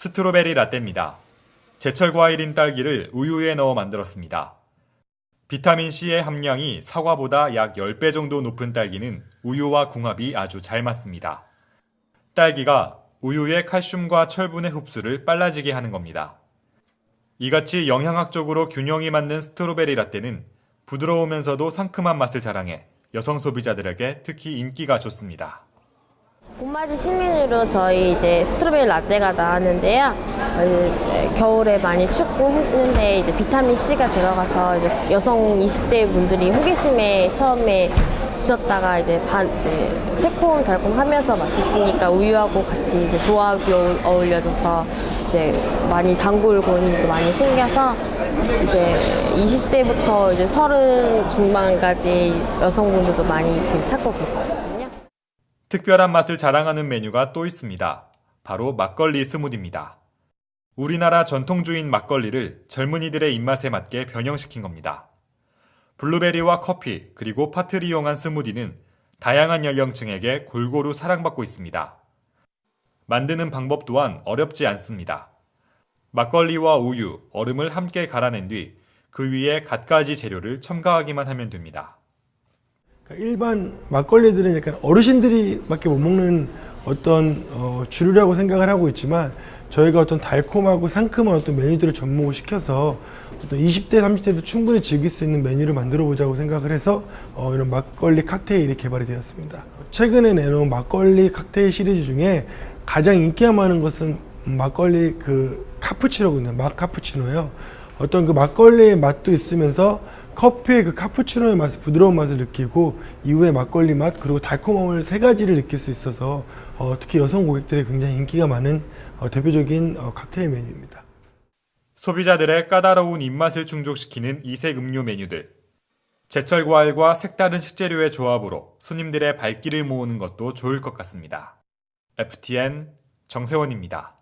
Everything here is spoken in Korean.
스트로베리 라떼입니다. 제철 과일인 딸기를 우유에 넣어 만들었습니다. 비타민 C의 함량이 사과보다 약 10배 정도 높은 딸기는 우유와 궁합이 아주 잘 맞습니다. 딸기가 우유의 칼슘과 철분의 흡수를 빨라지게 하는 겁니다. 이같이 영양학적으로 균형이 맞는 스트로베리 라떼는 부드러우면서도 상큼한 맛을 자랑해 여성 소비자들에게 특히 인기가 좋습니다. 봄맞이 신메뉴로 저희 이제 스트로베리 라떼가 나왔는데요. 어, 이제 겨울에 많이 춥고 했는데 이제 비타민 C가 들어가서 이제 여성 20대 분들이 호기심에 처음에 드셨다가 이제 반 이제 새콤 달콤하면서 맛있으니까 우유하고 같이 이제 조합이 어울- 어울려져서 이제 많이 단골 고객님도 많이 생겨서 이제 20대부터 이제 30 중반까지 여성분들도 많이 지금 찾고 계시거든요. 특별한 맛을 자랑하는 메뉴가 또 있습니다. 바로 막걸리 스무디입니다. 우리나라 전통주인 막걸리를 젊은이들의 입맛에 맞게 변형시킨 겁니다. 블루베리와 커피, 그리고 파트를 이용한 스무디는 다양한 연령층에게 골고루 사랑받고 있습니다. 만드는 방법 또한 어렵지 않습니다. 막걸리와 우유, 얼음을 함께 갈아낸 뒤 그 위에 갖가지 재료를 첨가하기만 하면 됩니다. 그러니까 일반 막걸리들은 약간 어르신들이밖에 못 먹는 어떤 어, 주류라고 생각을 하고 있지만 저희가 어떤 달콤하고 상큼한 어떤 메뉴들을 접목을 시켜서 어떤 20대, 30대도 충분히 즐길 수 있는 메뉴를 만들어 보자고 생각을 해서 어, 이런 막걸리 칵테일이 개발이 되었습니다. 최근에 내놓은 막걸리 칵테일 시리즈 중에 가장 인기가 많은 것은 막걸리 그 카푸치노거든요. 막 카푸치노예요. 어떤 그 막걸리의 맛도 있으면서 커피의 그 카푸치노의 맛을 부드러운 맛을 느끼고 이후에 막걸리 맛 그리고 달콤함을 세 가지를 느낄 수 있어서 어, 특히 여성 고객들의 굉장히 인기가 많은 어, 대표적인 어, 칵테일 메뉴입니다. 소비자들의 까다로운 입맛을 충족시키는 이색 음료 메뉴들. 제철 과일과 색다른 식재료의 조합으로 손님들의 발길을 모으는 것도 좋을 것 같습니다. FTN 정세원입니다.